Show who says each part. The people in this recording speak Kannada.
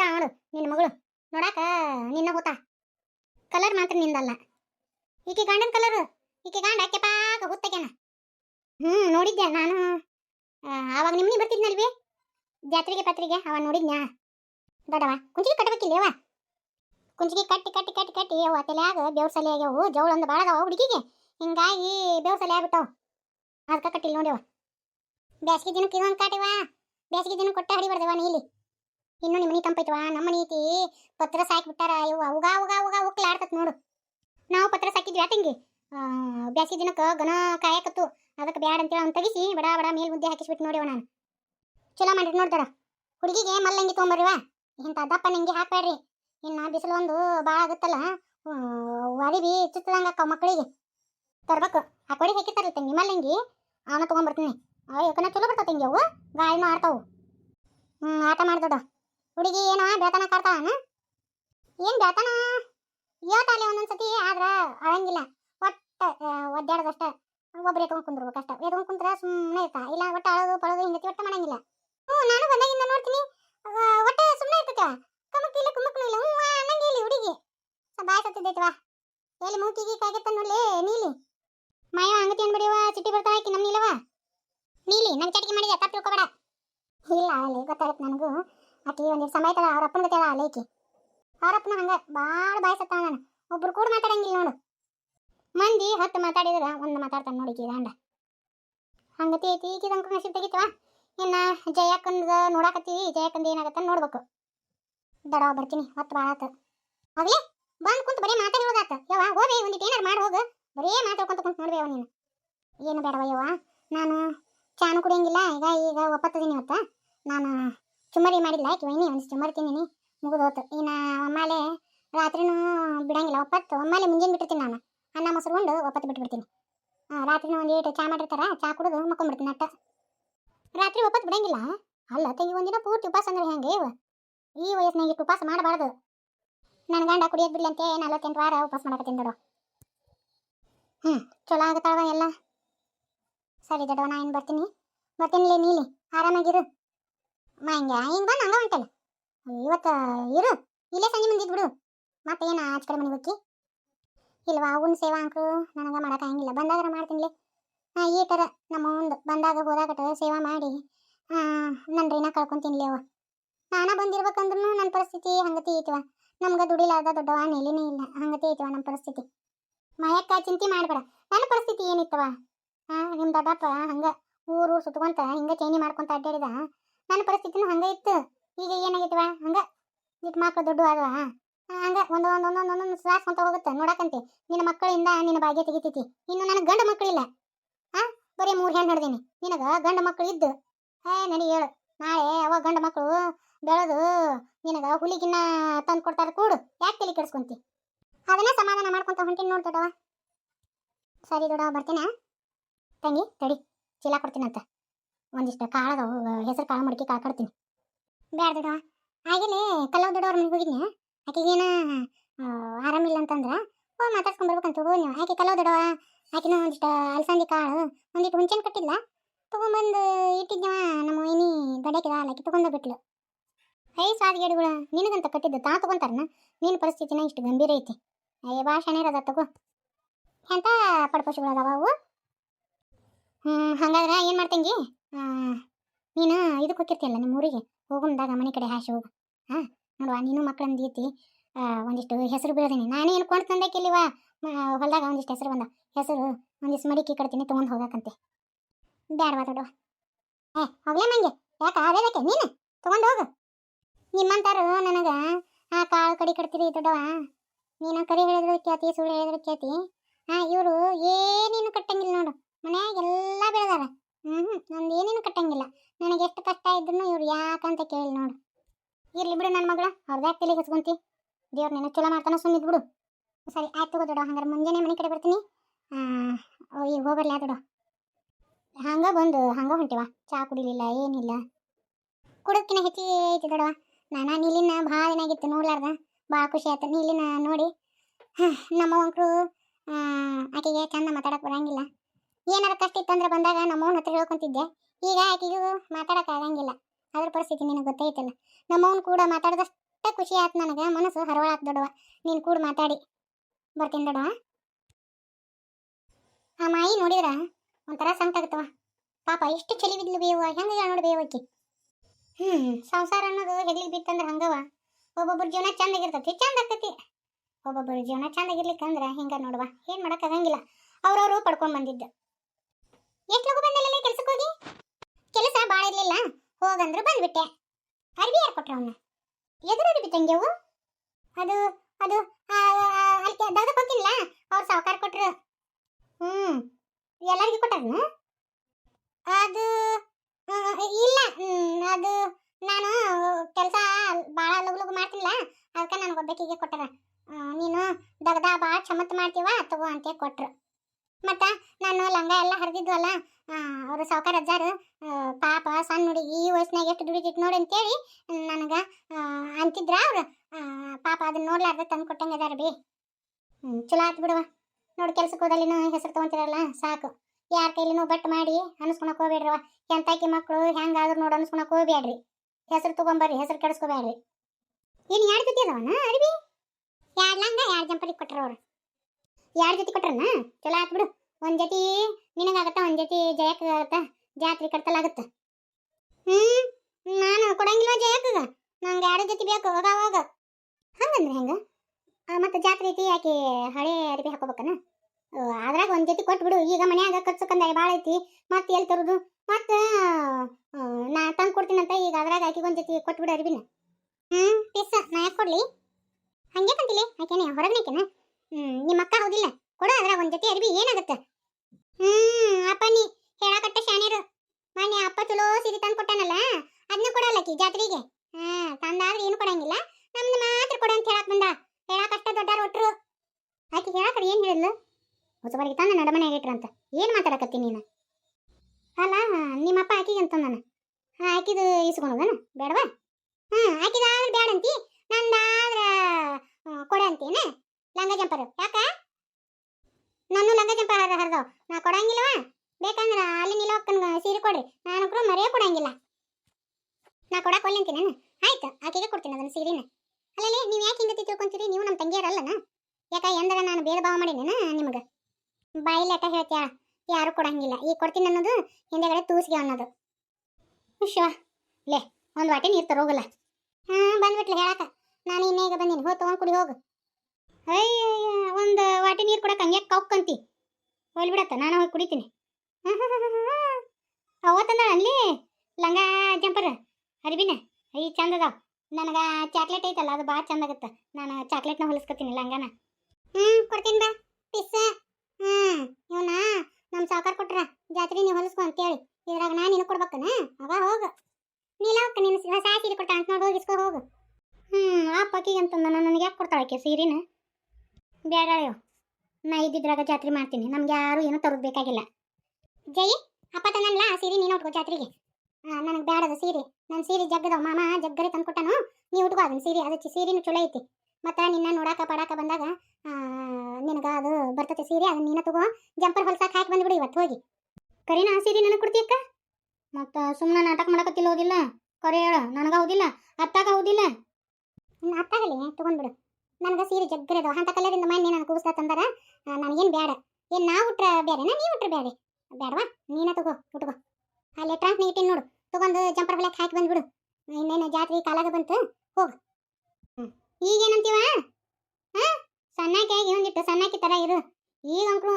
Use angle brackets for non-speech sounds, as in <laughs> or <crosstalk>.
Speaker 1: ಇದ್ದ ಅವಳು ನಿನ್ನ ಮಗಳು. ನೋಡಾಕ ನಿನ್ನ ಗೊತ್ತಾ ಕಲರ್ ಮಾತ್ರ ನಿಂದಲ್ಲ. ಈಕೆ ಗಂಡನ ಕಲರ್ ಈಕೆ ಗಂಡ ಕೆಪಾಕ ಹುತ್ತಕ್ಯಾನ. ಹ್ಞೂ ನೋಡಿದ್ದೆ ನಾನು. ಆವಾಗ ನಿಮ್ಮನಿ ಬರ್ತಿದ್ನಲ್ವಿ? ಜಾತ್ರೆಗೆ ಪತ್ರಿಗೆ ಅವ ನೋಡಿದ್ನ್ಯಾ? ದೊಡ್ಡವ ಕುಂಚಿಗೆ ಕಟ್ಟಬೇಕಿಲ್ಲವ ಕುಂಚಿಗೆ ಕಟ್ಟಿ ಕಟ್ಟಿ ಕಟ್ಟಿ ಕಟ್ಟಿ ಅವ ತಲೆಯಾಗ ಬೆವ್ರ ಸಲೆ ಆಗ್ಯಾವು. ಜವಳ ಒಂದು ಭಾಳ ಅದಾವ ಹುಡುಗಿಗೆ. ಹಿಂಗಾಗಿ ಬೆವ್ರ ಸಲೆ ಆಗ್ಬಿಟ್ಟವು. ಅದಕ್ಕೆ ಕಟ್ಟಿಲ್ಲ ನೋಡ್ಯವ ಬ್ಯಾಸಿಗೆ ದಿನಕ್ಕೆ ಇದೊಂದು ಕಾಟಿವ ಬ್ಯಾಸಿಗೆ ದಿನ ಕೊಟ್ಟ ಹಡಿಬಾರ್ದವ ನೀಲಿ. ಇನ್ನು ನಿಮ್ಮ ಮನಿ ತಂಪೈತವ ನಮ್ಮ ಐತಿ. ಪತ್ರ ಸಾಕಿಬಿಟ್ಟಾರ ಇವ ಉಗ ಉಗ ಉಗ ಉಕ್ಲಾಡ್ತತ್ ನೋಡು. ನಾವು ಪತ್ರ ಸಾಕಿದ್ವಿ ತಂಗಿ ಬ್ಯಾಸಿ ದಿನಕ್ಕೆ ಘನ ಕಾಯಕತ್ತು. ಅದಕ್ಕೆ ಬ್ಯಾಡ ಅಂತೇಳಿ ಅವ್ನು ತೆಗಿಸಿ ಬಡ ಬಡ ಮೇಲ್ ಮುದ್ದೆ ಹಾಕಿಸ್ಬಿಟ್ಟು ನೋಡಿವ ನಾನು. ಚಲೋ ಮಾಡಿರಿ ನೋಡ್ತಾರ ಹುಡುಗಿಗೆ ಮಲ್ಲಂಗಿ ತೊಗೊಂಬರ್ರಿವ? ಇಂತ ದಪ್ಪ ನಂಗೆ ಹಾಕ್ಬೇಡ್ರಿ ಇನ್ನು ಬಿಸಿಲು ಒಂದು ಭಾಳ ಆಗುತ್ತಲ್ಲ. ಅರಿವಿ ಚುತ್ತದಂಗ ಅಕ್ಕ ಮಕ್ಕಳಿಗೆ ತರ್ಬೇಕು. ಆ ಕೊಡಿ ಹಾಕಿರ್ತಾರಲ್ಲ ತಂಗಿ ಮಲ್ಲಂಗಿ ಅವನ ತೊಗೊಂಬರ್ತೀನಿ. ಅಯ್ಯೋ ಕಣ ಚಲೋ ಬರ್ತಾವ ತಂಗಿ ಅವು. ಗಾಳಿನೂ ಆಡ್ತಾವು. ಹ್ಞೂ ಆಟ ಮಾಡ್ದೊಡ ಹುಡುಗಿ ಏನೋ ಬೇತನ ಕಾಡ್ತಾವನ ಏನು ಬೇತನ ಹೇಳ್ತಾಳೆ ಒಂದೊಂದ್ಸತಿ, ಆದ್ರ ಅಳಂಗಿಲ್ಲ. ಒಟ್ಟ ಒದ್ದಾಡದಷ್ಟ. ಒಬ್ರು ಎತ್ಕೊಂಡ್ ಕುಂದ್ರಬೇಕು ಅಷ್ಟ. ಎತ್ಕೊಂಡ್ ಕುಂತ್ರ ಸುಮ್ಮನೆ ಇರ್ತಾ ಇಲ್ಲ, ಒಟ್ಟು ಅಳೋದು, ಪಳೋದು, ಹಿಂಗತಿ ಒಟ್ಟು ಮಾಡಂಗಿಲ್ಲ. ಹ್ಞೂ, ನಾನು ಬಂದಾಗಿಂದ ನೋಡ್ತೀನಿ. ಒಟ್ಟ ಸುಮ್ಮನೆ ಇರ್ತೈತೆ ಕಮಕ್ ಇಲ್ಲ ಕುಮ್ಮಕ್ನು ಇಲ್ಲ. ಹ್ಞೂ ಅನ್ನಂಗೆ ಇಲ್ಲಿ ಹುಡುಗಿ. ಬಾಯ್ ವಾ. ಎಲ್ಲಿ ಮೂಕಿಗೆ ನೋಡ್ಲಿ, ನೀಲಿ. ಮಾಯವ ಅಂಗತಿ ಅನ್ಬಿಡಿವ ಚಿಟ್ಟಿ ಬರ್ತಾ ಹಾಕಿ ನಮ್ಮ ನೀಲವ ನೀಲಿ, ನಂಗೆ ಚಟಿಕೆ ಮಾಡಿದೆ ತಪ್ಪು ತಿಳ್ಕೊಬೇಡ. ಇಲ್ಲ ಅಲ್ಲಿ ಗೊತ್ತಾಗತ್ತೆ ನನಗೂ. ಆಕಿ ಒಂದಿಷ್ಟು ಸಮಯ ತಡ ಅವ್ರ ಅಪ್ಪನ ಜೊತೆ ಅಲ್ಲ ಲೈಕಿ ಅವ್ರ ಅಪ್ಪನ ಹಂಗ ಭಾಳ ಬಾಯ್ಸತ್ತ ನಾನು. ಒಬ್ರು ಕೂಡ ಮಾತಾಡಂಗಿಲ್ಲ ನೋಡು. ಮಂದಿ ಹತ್ತು ಮಾತಾಡಿದ್ರ ಒಂದು ಮಾತಾಡ್ತಾನೆ ನೋಡಿ ಈಕಿ ಗಂಡ ಹಂಗತಿ ಐತಿ ಈಕಿದಂಕ ನಸೀಬ್ ತೆಗಿತವ? ಇನ್ನ ಜಯಕ್ಕಂದ ನೋಡಾಕತ್ತೀವಿ, ಜಯಕ್ಕಂದ ಏನಾಗತ್ತ ನೋಡ್ಬೇಕು. ದಡ ಬರ್ತೀನಿ, ಹೊತ್ತು ಭಾಳ ಆತ. ಬಂದು ಕುಂತ ಬರೀ ಮಾತಾಡಿ ಹೋಗಾತ. ಯವ್ವ ಹೋಗಿ ಒಂದಿಟ್ಟು ಏನಾರು ಮಾಡಿ ಹೋಗು. ಬರೀ ಮಾತಾಡ್ಕೊಂತ ಕುಂತ ನೋಡ್ಬೇವ ನೀನು. ಏನು ಬೇಡವ ಯವ್ವ. ನಾನು ಚಾನು ಕುಡಿಯಂಗಿಲ್ಲ, ಈಗ ಈಗ ಒಪ್ಪತ್ತದೀನಿ ಇವತ್ತ. ನಾನು ಚುಮ್ಮರಿ ಮಾಡಿಲ್ಲ. ಆಕಿ ವೈನಿ, ಒಂದು ಚುಮ್ಮರಿ ತಿಂದಿನಿ. ಮುಗಿದು ಹೋತು. ಇನ್ನು ಒಮ್ಮಾಲೆ ರಾತ್ರಿನೂ ಬಿಡಂಗಿಲ್ಲ. ಒಪ್ಪತ್ತು. ಒಮ್ಮಾಲೆ ಮುಂಜಾನೆ ಬಿಟ್ಟಿರ್ತೀನಿ ನಾನು. ಅನ್ನ ಮೊಸರು ಉಂಡು ಒಪ್ಪತ್ತು ಬಿಟ್ಬಿಡ್ತೀನಿ. ಹಾಂ ರಾತ್ರಿನೂ ಒಂದು ಏಟು ಚಾ ಮಾಡಿರ್ತಾರ. ಚಾ ಕುಡಿದು ಮಕ್ಕೊಂಬಿಡ್ತೀನಿ ಅಟ್ಟ. ರಾತ್ರಿ ಒಪ್ಪತ್ತು ಬಿಡಂಗಿಲ್ಲ. ಅಲ್ಲ ತೆಗಿ ಒಂದಿನ ಪೂರ್ತಿ ಉಪವಾಸ ಅಂದ್ರೆ ಹೆಂಗೆ ಇವ? ಈ ವಯಸ್ಸಿನಾಗ ಇಟ್ಟು ಉಪವಾಸ ಮಾಡಬಾರ್ದು. ನನ್ನ ಗಂಡ ಕುಡಿಯೋದು ಬಿಡ್ಲಿ ಅಂತ ನಲವತ್ತೆಂಟು ವಾರ ಉಪವಾಸ ಮಾಡಕತ್ತೀನಿ ದೊಡ್ಡ ಹ್ಞೂ ಚಲೋ ಆಗತ್ತಾವ ಎಲ್ಲ. ಸರಿ ದೊಡ್ಡವ ನಾ ಏನು ಬರ್ತೀನಿ. ಬರ್ತೀನಿ ನೀಲಿ. ಆರಾಮಾಗಿರು. ಮಂಗ್ಯ ಹಿಂಗೆ. ಬಂದು ಹಂಗೆ ಇವತ್ತು, ಇರು. ಇಲ್ಲೇ ಸಂಜೆ ಮುಂದೆ ಬಿಡು ಮತ್ತೇನು ಆಚ ಕಡೆ ಮನೆಗೆ ಹೋಗಿ? ಇಲ್ವಾ, ಅವನ ಸೇವಾ ಅಂಕ್ರು ನನಗೆ ಮಾಡೋಕ್ಕಾಗಿಲ್ಲ ಬಂದಾಗ ಮಾಡ್ತೀನಿ ಈ ಥರ ನಮ್ಮ ಮುಂದೆ ಬಂದಾಗ ಹೋದಾಗಟ ಸೇವಾ ಮಾಡಿ. ನನ್ನ ರೀನ ಕಳ್ಕೊಂತೀನಿ ಅವ ನಾನ ಬಂದಿರ್ಬೇಕಂದ್ರೂ ನನ್ನ ಪರಿಸ್ಥಿತಿ ಹಂಗತಿ ಐತಿವ ನಮ್ಗೆ ದುಡಿಲಾರ್ದ ದೊಡ್ಡವ ನೆಲಿನೇ ಇಲ್ಲ. ಹಂಗತಿ ಐತಿವ ನಮ್ಮ ಪರಿಸ್ಥಿತಿ. ಮಯಕ್ಕ ಚಿಂತೆ ಮಾಡಬೇಡ. ನನ್ನ ಪರಿಸ್ಥಿತಿ ಏನಿತ್ತವ ನಿಮ್ಮ ದೊಡ್ಡಪ್ಪ ಹಂಗೆ ಊರು ಸುತ್ಕೊಂತ ಹಿಂಗೆ ಚೇಂಜ್ ಮಾಡ್ಕೊಂತ ಅಡ್ಡಾಡಿದ ನನ್ನ ಪರಿಸ್ಥಿತಿನೂ ಹಂಗೆ ಇತ್ತು. ಈಗ ಏನಾಗೈತಿವ ಹಂಗೆ? ಇಟ್ಟು ಮಕ್ಕಳು ದೊಡ್ಡ ಆದವ ಹಂಗೆ? ಒಂದು ಒಂದು ಒಂದೊಂದು ಸಾಸ್ಕೊಂತ ಹೋಗುತ್ತೆ. ನೋಡಕಂತೆ. ನಿನ್ನ ಮಕ್ಕಳಿಂದ ನಿನ್ನ ಭಾಗ್ಯ ತೆಗಿತೈತಿ. ಇನ್ನು ನನಗೆ ಗಂಡ ಮಕ್ಕಳಿಲ್ಲ. ಆ ಬರೀ ಮೂರು ಹೆಣ್ಣು ಹಿಡ್ದೀನಿ. ನಿನಗೆ ಗಂಡ ಮಕ್ಕಳು ಇದ್ದು. ಹೇ, ನಡಿ ಹೇಳು. ನಾಳೆ ಅವ ಗಂಡ ಮಕ್ಕಳು ಬೆಳೆದು ನಿನಗೆ ಹುಲಿಗಿನ್ನ ತಂದು ಕೊಡ್ತಾರೆ ಕೂಡು. ಯಾಕೆ ತಲೆ ಕೆಡಿಸ್ಕೊಂತಿ? ಅದನ್ನ ಸಮಾಧಾನ ಮಾಡ್ಕೊಂತ ಹೊಂಟೀನಿ ನೋಡ್ ದೊಡ್ಡವ ಸರಿ ದೊಡ್ಡವ ಬರ್ತೀನ? ತಂಗಿ, ತಡಿ. ಚೀಲ ಕೊಡ್ತೀನಂತ. ಒಂದಿಷ್ಟು ಕಾಳದ ಹೆಸರು ಕಾಳು ಮಡಿಕೆ ಕಾಳು ಕಡ್ತೀನಿ ಬೇಡ ದೊಡ್ಡವ ಆಗಿಲ್ಲ ಕಲ್ಲವ್ ದೊಡ್ಡವ್ರ ಮನೆಗೆ ಹೋಗಿದ್ನಿ. ಆಕೆಗೇನ ಆರಾಮಿಲ್ಲ ಅಂತಂದ್ರೆ, ಓ ಮಾತಾಡ್ಸ್ಕೊಂಬರ್ಬೇಕಂತ ಹೋಗಿ ನೀವು ಆಕೆ ಕಲ್ಲವ್ ದೊಡ್ಡವ ಆಕಿನ ಒಂದಿಷ್ಟು ಅಲಸಂದಿ ಕಾಳು, ಒಂದಿಟ್ಟು ಹುಂಚೆನ್ ಕಟ್ಟಿಲ್ಲ ತೊಗೊಂಬಂದು ಇಟ್ಟಿದ್ನವ, ನಮ್ಮ ಏನಿ ಗಡ್ಡೆಕಿದ ಆಕಿ ತಗೊಂಡು ಬಿಟ್ಲು ಐ ಗಿಡಗಳು, ನಿನಗಂತ ಕಟ್ಟಿದ್ದು ತಾ ತೊಗೊಂತಾರನ? ನಿನ್ನ ಪರಿಸ್ಥಿತಿನ ಇಷ್ಟು ಗಂಭೀರ ಐತಿ. ಅಯ್ಯ ಭಾಳ ಇರೋದ ತಗೋ. ಎಂಥ ಪಡ್ಪಶುಗಳು ಅದಾವ ಅವು? ಹ್ಞೂ ಹಂಗಾದ್ರೆ ಏನು ಮಾಡ್ತಂಗಿ? ನೀನು ಇದಕ್ಕೆ ಹೋಗಿರ್ತಿಯಲ್ಲ ನಿಮ್ಮ ಊರಿಗೆ? ಹೋಗುಂದಾಗ ಮನೆ ಕಡೆ ಹಾಸಿ ಹೋಗು. ಹಾಂ, ನೋಡುವ, ನೀನು ಮಕ್ಕಳಂದು ಐತಿ ಒಂದಿಷ್ಟು ಹೆಸರು ಬೀಳದೀನಿ ನಾನೇ ಏನು ಕೊಂಡು ತಂದೆ ವಾ ಹೊಲದಾಗ ಒಂದಿಷ್ಟು ಹೆಸರು ಬಂದ ಹೆಸರು ಒಂದಿಷ್ಟು ಮಡಿಕೆ ಕಡ್ತೀನಿ ತೊಗೊಂಡು ಹೋಗಕ್ಕಂತೆ ಬೇಡವಾ ದೊಡ್ಡವ ಏ, ಹೋಗ್ಲೇ ನಂಗೆ? ಯಾಕೆ ಅದೇದಕ್ಕೆ ನೀನು? ತೊಗೊಂಡು ಹೋಗು. ನಿಮ್ಮಂತಾರು ನನಗೆ, ಆ, ಕಾಳು ಕಡಿ ಕಟ್ತೀರಿ ದೊಡ್ಡವ ನೀನು ಕರಿ ಹೇಳಿದ್ರು ಕೇತಿ ಸುಳ್ಳು ಹೇಳಿದ್ರು ಕೇತಿ ಹಾಂ ಇವರು ಏನೇನು ಕಟ್ಟಂಗಿಲ್ಲ ನೋಡು. ಮನ್ಯಾಗ ಎಲ್ಲ ಬೆಳೆದಾರ. ಹ್ಞೂ ನಂದು ಏನೇನು ಕಟ್ಟಂಗಿಲ್ಲ. ನನಗೆ ಎಷ್ಟು ಕಷ್ಟ ಇದ್ರು ಇವ್ರು ಯಾಕಂತ ಕೇಳಿ ನೋಡು. ಇರ್ಲಿ ಬಿಡು ನನ್ನ ಮಗಳ ಅವ್ರದ್ಯಾಕೆ ತಲೆಗೆ ಹಚ್ಕೊಂತಿ ದೇವ್ರು ನಿನ್ನ ಚಲೋ ಮಾಡ್ತಾನೆ ಸುಮ್ಮಿದ್ ಬಿಡು. ಸರಿ, ಆಯ್ತು ತಗೋ ದೊಡ್ಡ ಹಂಗಾರೆ ಮುಂಜಾನೆ ಮನೆ ಕಡೆ ಬರ್ತೀನಿ. ಈಗ ಹೋಗಲ್ಲ ದೊಡ್ಡ ಹಂಗ ಬಂದು, ಹಂಗ ಹೊಂಟಿವ. ಚಾ ಕುಡಿಲಿಲ್ಲ, ಏನಿಲ್ಲ. ಕುಡಕ್ಕಿನ ಹೆಚ್ಚಿಗೆ ಐತಿ ದೊಡವ ನಾನು ನೀಲಿನ ಭಾಳ ದಿನ ಆಗಿತ್ತು ನೋಡ್ಲಾರ್ದ. ಭಾಳ ಖುಷಿ ಆಯ್ತು. ನೀಲಿನ ನೋಡಿ. ನಮ್ಮ ಅಂಕರು ಆಕೆಗೆ ಚಂದ ಮಾತಾಡಕ್ಕೆ ಬರಂಗಿಲ್ಲ. ಏನಾರ ಕಷ್ಟ ಇತ್ತಂದ್ರೆ ಬಂದಾಗ ನಮ್ಮವನ ಹತ್ರ ಹೇಳ್ಕೊಂತಿದ್ದೆ. ಈಗ ಆಕೆಗೂ ಮಾತಾಡಕ್ಕೆ ಆಗಂಗಿಲ್ಲ. ಅದ್ರ ಪರಿಸ್ಥಿತಿ ನಿನಗೆ ಗೊತ್ತೈತಲ್ಲ. ನಮ್ಮವನು ಕೂಡ ಮಾತಾಡದಷ್ಟ ಖುಷಿ ಆಯ್ತು ನನಗೆ. ಮನಸ್ಸು ಹರವಳಾತ್ ದೊಡವ ನೀನು ಕೂಡ ಮಾತಾಡಿ. ಬರ್ತೀನಿ ದೊಡವ ಆ ಮಾಯಿ ನೋಡಿದ್ರ? ಒಂಥರ ಸಂಕಟ ಆಗತ್ತವ ಪಾಪ ಎಷ್ಟು ಚಳಿ ಬಿದ್ಲು ಬೇವ ಹೆಂಗ ನೋಡಿ ಬೇವಕ್ಕೆ ಹ್ಮ್, ಸಂಸಾರ ಅನ್ನೋದು ಹೆಗ್ಲಿಗೆ ಬಿತ್ತಂದ್ರೆ ಹಂಗವ ಒಬ್ಬೊಬ್ಬರ ಜೀವನ ಚಂದಾಗಿರ್ತೈತಿ ಚಂದ ಆಗ್ತತಿ. ಒಬ್ಬೊಬ್ಬರ ಜೀವನ ಚಂದಾಗಿರ್ಲಿಕ್ಕಂದ್ರ ಹಿಂಗ ನೋಡುವ. ಏನ್ ಆಗಂಗಿಲ್ಲ. ಅವ್ರವ್ರು ಪಡ್ಕೊಂಡ್ ಬಂದಿದ್ದು. ಎಷ್ಟು ಲಗು ಬಂದಿಲ್ಲ ಕೆಲಸಕ್ಕೆ ಹೋಗಿ? ಕೆಲಸ ಭಾಳ ಇರಲಿಲ್ಲ. ಹೋಗಂದ್ರು ಬಂದ್ಬಿಟ್ಟೆ. ಅರ್ಬಿ ಯಾರು ಕೊಟ್ರ ಅವನ್ನ ಎದುರು ತಂಗ್ಯವು ಅದು ಅದು ಅಲ್ಲಿ ದಗದಕ್ಕೆ ಹೋಗಿಲ್ಲ ಅವ್ರು ಸಾವುಕಾರ ಕೊಟ್ರು. ಹ್ಞೂ ಎಲ್ಲರಿಗೂ ಕೊಟ್ಟಾರನ? ಅದು ಇಲ್ಲ. ಅದು, ನಾನು ಕೆಲಸ ಭಾಳ ಲಗು ಲಗು ಮಾಡ್ತಿಲ್ಲ ಅದಕ್ಕೆ ನನಗೆ ಒಬ್ಬಾಕಿಗೆ ಕೊಟ್ಟಾರ ನೀನು ದಗದ ಭಾಳ ಚಮತ್ ಮಾಡ್ತೀವ, ತಗೋ ಅಂತ ಕೊಟ್ರು. ಮತ್ತು ನಾನು ಲಂಗ ಎಲ್ಲ ಹರಿದಿದ್ವಲ್ಲ ಅವರು ಸಾವುಕಾರ ಅಜ್ಜಾರು ಪಾಪ ಸಣ್ಣ ಹುಡುಗಿ ಈ ವಯಸ್ಸಿನಾಗ ಎಷ್ಟು ದುಡಿದಿಟ್ ನೋಡಿ ಅಂತೇಳಿ ನನಗೆ ಅಂತಿದ್ರ ಅವ್ರು ಪಾಪ ಅದನ್ನ ನೋಡ್ಲಾರ್ದ ತಂದು ಕೊಟ್ಟಂಗೆ ಅದಾರ ಬಿ. ಚಲೋ ಆತು ಬಿಡುವ ನೋಡಿ ಕೆಲ್ಸಕ್ಕೆ ಹೋದಲ್ಲಿನೂ ಹೆಸರು ತೊಗೊಂತಿರಲ್ಲ, ಸಾಕು. ಯಾರ ಕೈಲಿನೂ ಬಟ್ ಮಾಡಿ ಅನ್ಸ್ಕೊಳಕ್ ಹೋಗ್ಬೇಡ್ರವ ಎಂತಾಕಿ ಮಕ್ಕಳು ಹೆಂಗಾದ್ರು ನೋಡಿ ಅನ್ಸ್ಕೊಳಕ್ ಹೋಗ್ಬೇಡ್ರಿ ಹೆಸರು ತಗೊಂಬರ್ರಿ, ಹೆಸರು ಕೆಡಿಸ್ಕೋಬೇಡ್ರಿ ಏನು ಯಾರು ಜೊತೆ ಅರ್ಬಿ? ಯಾರು ಲಂಗ, ಯಾರು ಜಂಪರಿಗೆ ಕೊಟ್ಟರು ಅವ್ರು ಎರಡು ಜೊತೆ ಕೊಟ್ರನ್ನ ಚಲೋ ಆತ್ ಬಿಡು. ಒಂದ್ ಜೊತೆ ನಿನಗಾಗತ್ತ, ಒಂದ್ ಜೊತೆ ಜಯಕ್ಕಾಗತ್ತ ಜಾತ್ರೆ ಕಟ್ತಲಾಗತ್ತ. ಹ್ಮ್, ನಾನು ಕೊಡಂಗಿಲ್ಲ ಜಯಕ್ಕಗ? ನಂಗೆ ಎರಡು ಜೊತೆ ಬೇಕು? ಅವಾಗ ಹೋಗ. ಹಂಗಂದ್ರೆ ಹೆಂಗ? ಮತ್ತೆ ಜಾತ್ರೆ ಐತಿ ಯಾಕೆ ಹಳೆ ಅರಿವಿ ಹಾಕೋಬೇಕನ? ಅದ್ರಾಗ ಒಂದ್ ಜೊತೆ ಕೊಟ್ಬಿಡು. ಈಗ ಮನ್ಯಾಗ ಖರ್ಚಕ್ಕಂದ ಭಾಳ ಐತಿ. ಮತ್ತೆ ಎಲ್ಲಿ ತರೋದು? ಮತ್ತೆ ನಾ ತಂದು ಕೊಡ್ತೀನಂತ ಈಗ ಅದ್ರಾಗ ಆಕಿಗೆ ಒಂದ್ ಜೊತೆ ಕೊಟ್ಬಿಡು ಅರಿವಿನ. ಹ್ಮ್, ಪಿಸ್, ನಾ ಯಾಕೆ ಕೊಡ್ಲಿ? ಹಂಗೆ ಕಂತಿಲಿ ಆಕೆನೆ ಹ್ಮ್, ನಿಮ್ಮ ಒಂದ್ ಜೊತೆ ಅರ್ಬಿ ಏನಾಗುತ್ತೆ? ಹ್ಮ್, ಅಪ್ಪ ನೀ ಹೇಳಕಟ್ಟ ಶಾಣ್ಯರು. ಮೊನ್ನೆ ಅಪ್ಪ ಚಲೋ ಸೀರೆ ತಂದು ಕೊಟ್ಟಾನಲ್ಲ ಅದನ್ನ ಕೊಡಲ್ಲಕಿ ಜಾತ್ರೆಗೆ? ಹಾ, ತಂದಾದ್ರೆ ಏನು ಕೊಡಂಗಿಲ್ಲ, ನಮ್ದು ಮಾತ್ರ ಕೊಡು ಅಂತ ಹೇಳಕ್ ಬಂದ. ಹೇಳಕಷ್ಟ ದೊಡ್ಡಾರ ಒಟ್ರು. ಆಕಿ ಹೇಳಕಡೆ ಏನ್ ಹೇಳಿದ್ಲು? ಹೊಸಬರಿಗೆ ತಂದ ನಡಮನೆಯಾಗ ಇಟ್ರಂತ ಏನ್ ಮಾತಾಡಕತ್ತಿ ನೀನು? ಅಲ್ಲ, ನಿಮ್ಮಪ್ಪ ಆಕಿಗೆ ಅಂತ ನಾನು ಹಾ, ಆಕಿದು ಇಸ್ಕೊಳೋದನ? ಬೇಡವಾ? ಹಾ ಆಕಿದಾದ್ರೆ ಬೇಡ ಅಂತಿ ನಂದಾದ್ರ ಕೊಡ ಅಂತೀನ? ಲಂಗ ಜಂಪರ್ ಯಾಕ? ನಾನು ಲಂಗ ಜಂಪರ್ ಹರಿದವ್ ನಾ ಕೊಡಂಗಿಲ್ಲವಾ? ಬೇಕಂದ್ರ ಅಲ್ಲಿ ನಿಲೋಕ್ಕನ್ ಸೀರೆ ಕೊಡ್ರಿ. ನಾನು ಕೂಡ ಮರೆಯ ಕೊಡಂಗಿಲ್ಲ. ನಾ ಕೊಡಕ್ಕೆ ಒಲ್ಲೆ ಅಂತೀನಿ ಆಯ್ತು, ಆಕೆಗೆ ಕೊಡ್ತೀನಿ ಅದನ್ನ ಸೀರೆನ. ಅಲ್ಲಲ್ಲಿ, ನೀವು ಯಾಕೆ ಹಿಂಗತಿ ತಿಳ್ಕೊಂತೀರಿ? ನೀವು ನಮ್ಮ ತಂಗಿಯರಲ್ಲನ ಯಾಕ ಎಂದರ ನಾನು ಭೇದ ಭಾವ ಮಾಡೀನೇನ ನಿಮಗೆ? ಬಾಯಿಲ್ಲ ಯಾಕ ಹೇಳ್ತೀಯ? ಯಾರು ಕೊಡಂಗಿಲ್ಲ. ಈಗ ಕೊಡ್ತೀನಿ ಅನ್ನೋದು ಹಿಂದೆಗಡೆ ತೂಸಿಗೆ ಅನ್ನೋದು. ಶಿವ ಲೇ, ಒಂದು ವಾಟಿ ನೀರು ತರೋಗಲ್ಲ. ಹಾಂ, ಬಂದ್ಬಿಟ್ಲೆ ಹೇಳಕ್ಕ ನಾನು ಇನ್ನೇ ಈಗ ಬಂದೀನಿ. ಹೋಗಿ ತೊಗೊಂಡು ಕುಡಿ, ಹೋಗು. ಅಯ್ಯ ಒಂದು ವಾಟಿ ನೀರು ಕೊಡಕ್ಕೆ ಹಂಗೆ ಕೌಕ್ಕಂತಿ ಹೋಲ್ ಬಿಡತ್ತ, ನಾನು ಹೋಗಿ ಕುಡಿತೀನಿ. <laughs> ಅವತ್ತಂದ ಅಲ್ಲಿ? ಲಂಗ ಜಂಪರ್, ಅರಿಬಿನ? ಐ ಚಂದ ಅದಾವ. ನನಗೆ ಚಾಕ್ಲೇಟ್ ಐತಲ್ಲ, ಅದು ಭಾಳ ಚಂದ ಆಗುತ್ತೆ. ನಾನು ಚಾಕ್ಲೇಟ್ನ ಹೊಲಿಸ್ಕೊತೀನಿ ಲಂಗನ. ಹ್ಞೂ ಕೊಡ್ತೀನಿ ಬಾ ಪಿಸ್ಸ ಹ್ಞೂ ಇವನ ನಮ್ಮ ಸಾವುಕಾರ ಕೊಟ್ರ, ಜಾತ್ರೆ ನೀವು ಹೊಲಿಸ್ಕೊ ಅಂತೇಳಿ. ಇದ್ರಾಗ ನಾನು ನಿನಗೆ ಕೊಡ್ಬೇಕನ? ಅವ ಹೋಗು. ನೀಲ ಹೋಗ ನೀನು ಹೊಸ ಸೀರೆ ಕೊಡ್ತಾ ಅಂತ ನೋಡಿ, ಹೋಗಿಸ್ಕೊ ಹೋಗು. ಹ್ಞೂ ಆ ಪಕ್ಕಿಗೆ ಅಂತಂದ ನನಗೆ ಯಾಕೆ ಕೊಡ್ತಾಳೆ ಆಕೆ ಸೀರೆನ? ಬೇಡ ಅಯ್ಯೋ ನಾ ಇದ್ದಿದ್ರಾಗ ಜಾತ್ರೆ ಮಾಡ್ತೀನಿ. ನಮ್ಗೆ ಯಾರು ಏನೂ ತರೋದು ಬೇಕಾಗಿಲ್ಲ. ಜೈ ಅಪ್ಪ ಆ ಸೀರೆ ನೀನು ಉಟ್ಕೋ ಜಾತ್ರೆಗೆ. ನನಗೆ ಬೇಡದ ಸೀರೆ. ನನ್ನ ಸೀರೆ ಜಗ್ಗದ ಮಾಮ ಜಗ್ಗರೆ ತಂದು ಕೊಟ್ಟನು. ನೀವು ಉಟ್ಕೋ ಅದನ್ನ ಸೀರೆ. ಅದಕ್ಕೆ ಸೀರೆನೂ ಚಲೋ ಐತಿ. ಮತ್ತು ನಿನ್ನ ನೋಡಾಕ ಪಡಾಕ ಬಂದಾಗ ನಿನಗೆ ಅದು ಬರ್ತೈತೆ ಸೀರೆ. ಅದನ್ನ ನೀನು ತಗೋ. ಜಂಪರ್ ಹೊಲ್ಸಾಕ ಹಾಕಿ ಬಂದ್ಬಿಡು ಇವತ್ತು ಹೋಗಿ. ಕರೀನ, ಆ ಸೀರೆ ನನಗೆ ಕೊಡ್ತೀಯಕ್ಕ ಮತ್ತು ಸುಮ್ಮನೆ ನಾಟಕ ಮಾಡಕತ್ತಿಲ್ಲ ಹೋದಿಲ್ಲ? ಕರೆ ಹೇಳು. ನನಗೆ ಹೌದಿಲ್ಲ? ಅತ್ತಾಗ ಹೌದಿಲ್ಲ? ಅತ್ತಾಗಲಿ. ತಗೊಂಡ್ಬಿಡು ನನಗೆ ಸೀರೆ ಜಗ್ಗರೆ ಅದಾವ ಅಂತ ಕಲರಿಂದ ಮನೆ ನನಗೆ ಕೂಸ್ತಾ ತಂದಾರ ನನಗೇನು ಬೇಡ ಏನು ನಾ ಉಟ್ರ ಬೇರೆನಾ ನೀ ಉಟ್ರ ಬೇರೆ ಬೇಡವಾ ನೀನೇ ತಗೋ ಉಟ್ಕೋ ಅಲ್ಲಿ ಟ್ರಂಕ್ ಇಟ್ಟಿನ ನೋಡು. ತಗೊಂಡು ಜಂಪರ್ ಹೊಲಕ್ಕೆ ಹಾಕಿ ಬಂದ್ಬಿಡು. ಇನ್ನೇನು ಜಾತ್ರೆ ಕಾಲಾಗ ಬಂತು? ಹೋಗು. ಈಗೇನಂತೀವ? ಹಾಂ ಸಣ್ಣಾಕಿ ಆಗಿ ಒಂದಿಟ್ಟು ಸಣ್ಣಾಕಿ ಥರ ಇರು. ಈಗ ಅಂಕರು